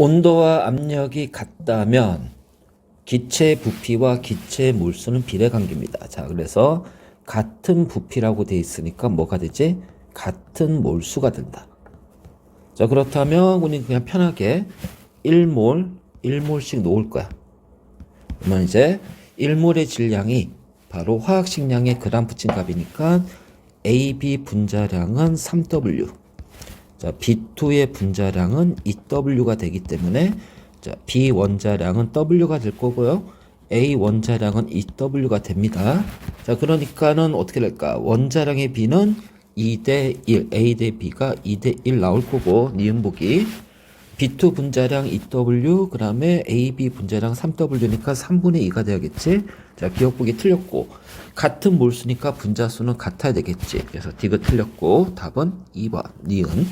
온도와 압력이 같다면 기체 부피와 기체 몰수는 비례관계입니다. 자, 그래서 같은 부피라고 돼 있으니까 뭐가 되지? 같은 몰수가 된다. 자, 그렇다면 우리 그냥 편하게 1몰, 1몰씩 놓을 거야. 그러면 이제 1몰의 질량이 바로 화학식량의 그람 붙인 값이니까 AB 분자량은 3W. 자, B2의 분자량은 2W가 되기 때문에 자, B 원자량은 W가 될 거고요. A 원자량은 2W가 됩니다. 자, 그러니까는 어떻게 될까? 원자량의 B는 2대 1, A 대 B가 2대 1 나올 거고, 니은복이. B2 분자량 2W, 그 다음에 AB 분자량 3W니까 3분의 2가 돼야겠지? 자, 기억보기 틀렸고, 같은 몰수니까 분자수는 같아야 되겠지. 그래서 디귿 틀렸고, 답은 2번, 니은.